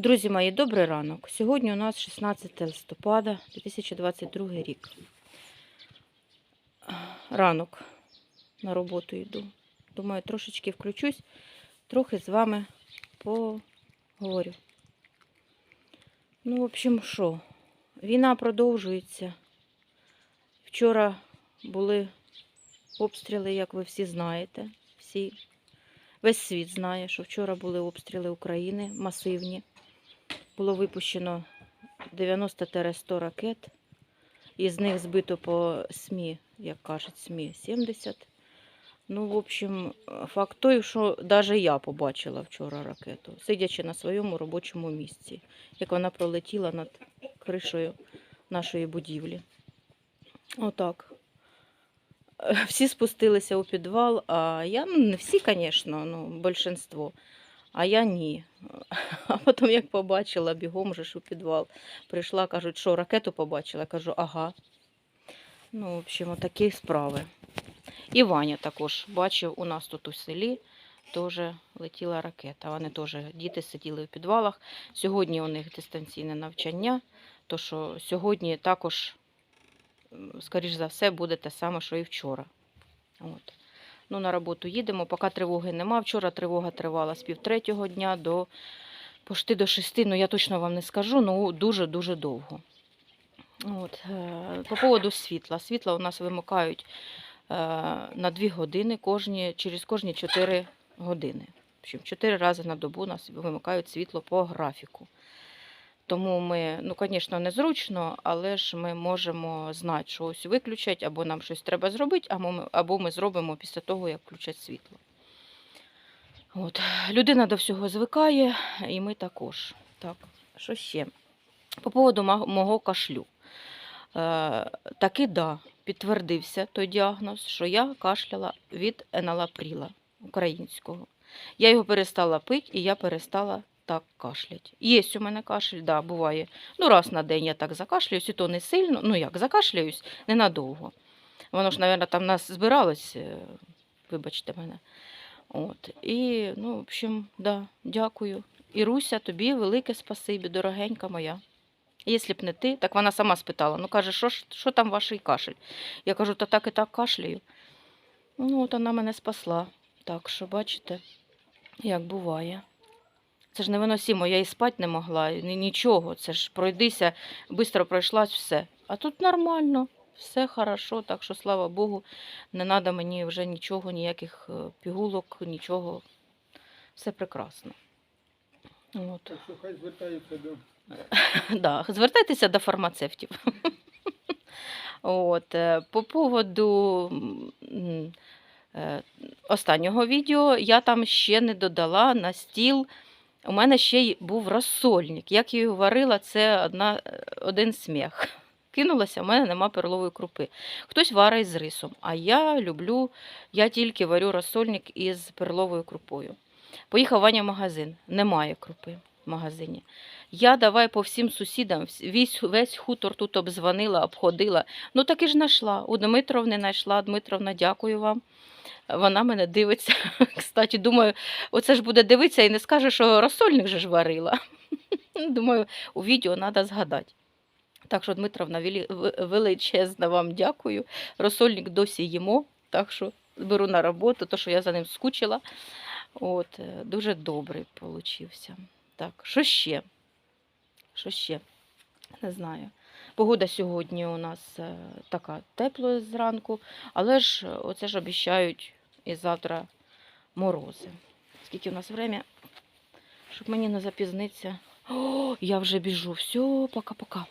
Друзі мої, добрий ранок. Сьогодні у нас 16 листопада 2022 рік. Ранок на роботу йду. Думаю, трошечки включусь, трохи з вами поговорю. Ну, в общем, що? Війна продовжується. Вчора були обстріли, як ви всі знаєте. Всі, весь світ знає, що вчора були обстріли України масивні. Було випущено 90-100 ракет. Із них збито по СМІ, як кажуть, СМІ 70. Ну, в общем, факт той, що навіть я побачила вчора ракету, сидячи на своєму робочому місці, як вона пролетіла над кришею нашої будівлі. Отак. Всі спустилися у підвал, а я, ну не всі, звісно, ну, більшинство. А я ні. А потім, як побачила, бігом же ж у підвал. Прийшла, кажуть, що ракету побачила. Кажу, ага. Ну, в общем, такі справи. І Ваня також бачив у нас тут у селі. Теж летіла ракета. Вони теж діти сиділи в підвалах. Сьогодні у них дистанційне навчання, то що сьогодні також, скоріш за все, буде те саме, що і вчора. От. Ну, на роботу їдемо, поки тривоги нема. Вчора тривога тривала з півтретього дня до пошти до шести. Ну, я точно вам не скажу, ну дуже-дуже довго. От. е, По поводу світла. Світла у нас вимикають е, на 2 години кожні, через кожні 4 години. В общем, 4 рази на добу нас вимикають світло по графіку. Тому ми, ну, звісно, незручно, але ж ми можемо знати, що ось виключать, або нам щось треба зробити, або ми, або ми зробимо після того, як включать світло. От. Людина до всього звикає, і ми також. Так, що ще? По поводу мого кашлю. Е, таки да, підтвердився той діагноз, що я кашляла від еналапріла українського. Я його перестала пити і я перестала так кашлять. Є у мене кашель, да, буває. Ну, раз на день я так закашляюсь, і то не сильно. Ну як, закашляюсь ненадовго. Воно ж, мабуть, там нас збиралось, е, вибачте мене. От. І, ну, в общем, да, дякую. І Руся, тобі велике спасибі, дорогенька моя. Якщо б не ти, так вона сама спитала. Ну, каже, що, що там ваш кашель? Я кажу, та так і так кашляю. Ну, от вона мене спасла. Так що, бачите, як буває. Це ж невиносимо, я і спати не могла, нічого. Це ж пройдися, швидко пройшлась все. А тут нормально, все хорошо, так що, слава Богу, не треба мені вже нічого, ніяких е, пігулок, нічого. Все прекрасно. От. Хай звертаються до Да, звертайтеся до фармацевтів. От, е, по поводу е, останнього відео я там ще не додала на стіл. У мене ще й був розсольник. Як я його варила, це одна, е, один сміх. Кинулася, у мене нема перлової крупи. Хтось варить з рисом, а я люблю, я тільки варю розсольник із перловою крупою. Поїхав Ваня в магазин, немає крупи в магазині. Я давай по всім сусідам, весь, весь хутор тут обзвонила, обходила. Ну таки ж знайшла. У Дмитровни знайшла. Дмитровна, дякую вам. Вона мене дивиться. Кстати, думаю, оце ж буде дивитися і не скаже, що розсольник же ж варила. Думаю, у відео треба згадати. Так що, Дмитровна, величезно вам дякую. Розсольник досі їмо, так що беру на роботу, то що я за ним скучила. От, е, дуже добрий получився. Так, що ще? Що ще? Не знаю. Погода сьогодні у нас е, така тепла зранку, але ж е, оце ж обіцяють і завтра морози. Скільки у нас время? Щоб мені не запізниться. О, я вже біжу. Все, пока-пока.